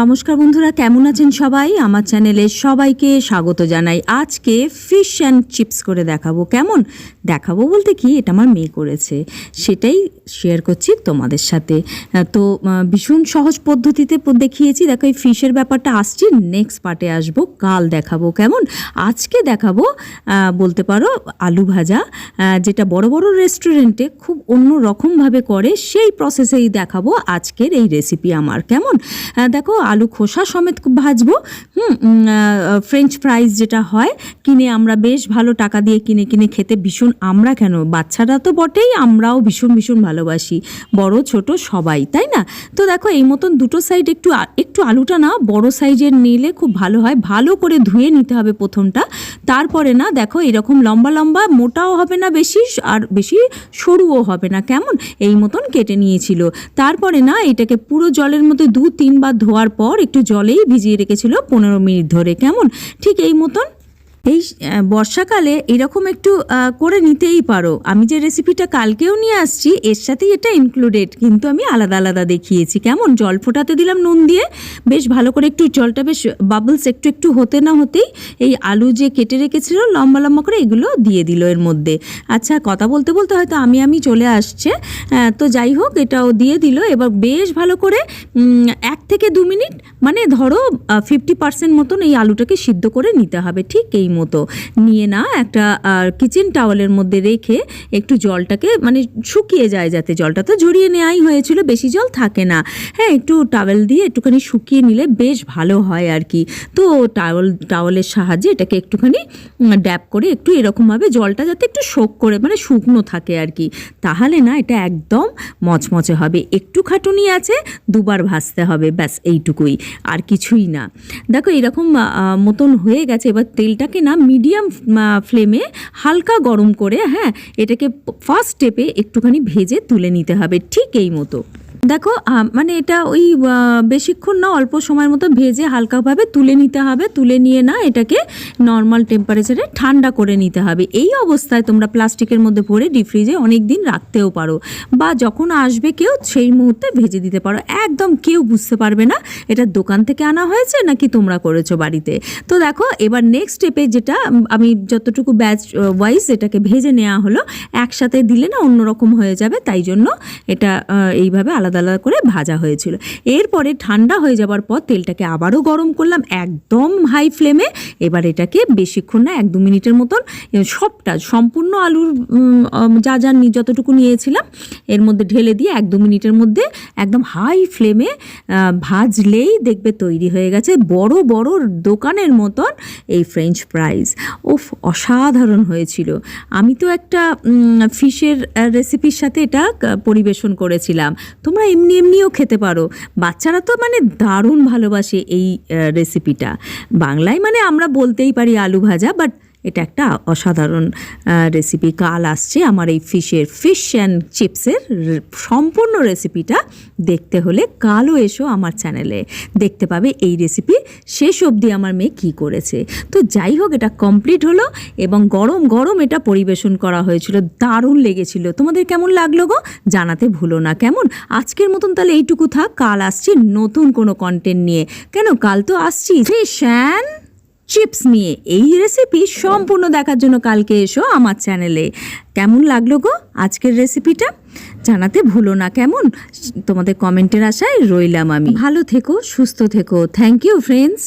নমস্কার বন্ধুরা, কেমন আছেন সবাই? আমার চ্যানেলে সবাইকে স্বাগত জানাই। আজকে ফিশ অ্যান্ড চিপস করে দেখাবো। কেমন? দেখাবো বলতে কি, এটা আমার মেয়ে করেছে। সেটাই শেয়ার করছি তোমাদের সাথে। তো ভীষণ সহজ পদ্ধতিতে দেখিয়েছি। দেখো, এই ফিশের ব্যাপারটা আসছি। নেক্সট পার্টে আসব। কাল দেখাবো। কেমন? আজকে দেখাবো বলতে পারো, আলু ভাজা যেটা বড় বড় রেস্টুরেন্টে খুব অন্য রকমভাবে করে। সেই প্রসেসেই দেখাবো। আজকের এই রেসিপি আমার। কেমন? দেখো আলু খোসা সমেত ভাজবো। হুম ফ্রেঞ্চ ফ্রাইজ যেটা হয়, কিনে আমরা বেশ ভালো টাকা দিয়ে কিনে কিনে খেতে ভীষণ আমরা কেন? বাচ্চারা তো বটেই, আমরাও ভীষণ ভীষণ ভালোবাসি। বড়, ছোট সবাই, তাই না? তো দেখো, এই মতন দুটো সাইড একটু একটু আলুটা না বড় সাইজের নিলে খুব ভালো হয়। ভালো করে ধুয়ে নিতে হবে প্রথমটা। তারপরে না, দেখো, এরকম লম্বা লম্বা, মোটাও হবে না বেশি, আর বেশি সরুও হবে না। কেমন? এই মতন কেটে নিয়েছিল। তারপরে না, এটাকে পুরো জলের মধ্যে দু তিনবার ধোয়ার পর একটু জলেই ভিজিয়ে রেখেছিল পনেরো মিনিট ধরে। কেমন? ঠিক এই মতন? এই বর্ষাকালে এরকম একটু করে নিতেই পারো। আমি যে রেসিপিটা কালকেও নিয়ে আসছি, এর সাথেই এটা ইনক্লুডেড কিন্তু আমি আলাদা আলাদা দেখিয়েছি। কেমন? জল ফোটাতে দিলাম নুন দিয়ে, বেশ ভালো করে একটু জলটা বেশ বাবলস একটু একটু হতে না হতেই এই আলু যে কেটে রেখেছিল, লম্বা লম্বা করে এগুলো দিয়ে দিল এর মধ্যে। আচ্ছা কথা বলতে বলতে হয়তো আমি আমি চলে আসছে। তো যাই হোক, এটাও দিয়ে দিল। এবার বেশ ভালো করে এক থেকে দু মিনিট মানে ধরো ফিফটি পার্সেন্ট মতন এই আলুটাকে সিদ্ধ করে নিতে হবে। ঠিক এই মতো নিয়ে না একটা কিচেন টাওয়ালের মধ্যে রেখে একটু জলটাকে মানে শুকিয়ে যায় যাতে জলটা তো ঝরিয়ে নেওয়াই হয়েছিল, বেশি জল থাকে না। হ্যাঁ একটু টাওয়েল দিয়ে একটুখানি শুকিয়ে নিলে বেশ ভালো হয় আর কি। তো টাওয়েল টাওয়েলের সাহায্যে এটাকে একটুখানি ড্যাপ করে একটু এরকমভাবে জলটা যাতে একটু শোক করে মানে শুকনো থাকে আর কি। তাহলে না এটা একদম মচমচে হবে। একটু খাটুনি আছে, দুবার ভাজতে হবে, ব্যাস এইটুকুই, আর কিছুই না। দেখো এরকম মতন হয়ে গেছে, এবার তেলটাকে না মিডিয়াম ফ্লেমে হালকা গরম করে হ্যাঁ এটাকে ফার্স্ট স্টেপে একটুখানি ভেজে তুলে নিতে হবে, ঠিক এই মতো। দেখো মানে এটা ওই বেশিক্ষণ না, অল্প সময়ের মতো ভেজে হালকাভাবে তুলে নিতে হবে। তুলে নিয়ে না এটাকে নর্মাল টেম্পারেচারে ঠান্ডা করে নিতে হবে। এই অবস্থায় তোমরা প্লাস্টিকের মধ্যে ভরে ডিপ ফ্রিজে অনেক দিন রাখতেও পারো। বা যখন আসবে কেউ, সেই মুহূর্তে ভেজে দিতে পারো। একদম কেউ বুঝতে পারবে না, এটা দোকান থেকে আনা হয়েছে নাকি তোমরা করেছ বাড়িতে। তো দেখো, এবার নেক্সট স্টেপে যেটা আমি যতটুকু ব্যাচ ওয়াইজ এটাকে ভেজে নেওয়া হলো, একসাথে দিলে না অন্যরকম হয়ে যাবে। তাই জন্য এটা এইভাবে আলাদা আলাদা করে ভাজা হয়েছিল। এরপরে ঠান্ডা হয়ে যাবার পর তেলটাকে আবারও গরম করলাম একদম হাই ফ্লেমে এবার এটাকে বেশিক্ষণ না, এক দু মিনিটের মতন সবটা, সম্পূর্ণ আলুর যা যা যতটুকু নিয়েছিলাম, এর মধ্যে ঢেলে দিয়ে এক দু মিনিটের মধ্যে একদম হাই ফ্লেমে ভাজলেই দেখবে তৈরি হয়ে গেছে বড় বড় দোকানের মতন এই ফ্রেঞ্চ ফ্রাইজ ওফ অসাধারণ হয়েছিল। আমি তো একটা ফিশের রেসিপির সাথে এটা পরিবেশন করেছিলাম। তোমরা এমনি এমনিও খেতে পারো। বাচ্চারা তো মানে দারুণ ভালোবাসে এই রেসিপিটা বাংলায় মানে আমরা বলতেই পারি আলু ভাজা বাট এটা একটা অসাধারণ রেসিপি কাল আসছে আমার এই ফিশের ফিশ অ্যান্ড চিপসের সম্পূর্ণ রেসিপিটা দেখতে হলে কালও এসো আমার চ্যানেলে দেখতে পাবে এই রেসিপি শেষ অবধি আমার মেয়ে কী করেছে। তো যাই হোক, এটা কমপ্লিট হলো এবং গরম গরম এটা পরিবেশন করা হয়েছিল। দারুণ লেগেছিল। তোমাদের কেমন লাগল গো? জানাতে ভুলো না। কেমন? আজকের মতন তাহলে এইটুকু থাক। কাল আসছি নতুন কোনো কন্টেন্ট নিয়ে। কেন? কাল তো আসছি। ফিশ অ্যান্ড চিপস নিয়ে। এই রেসিপি সম্পূর্ণ দেখার জন্য কালকে এসো আমার চ্যানেলে কেমন লাগল গো আজকের রেসিপিটা জানাতে ভুলো না কেমন? তোমাদের কমেন্টের আশায় রইলাম আমি। ভালো থেকো, সুস্থ থেকো। Thank you friends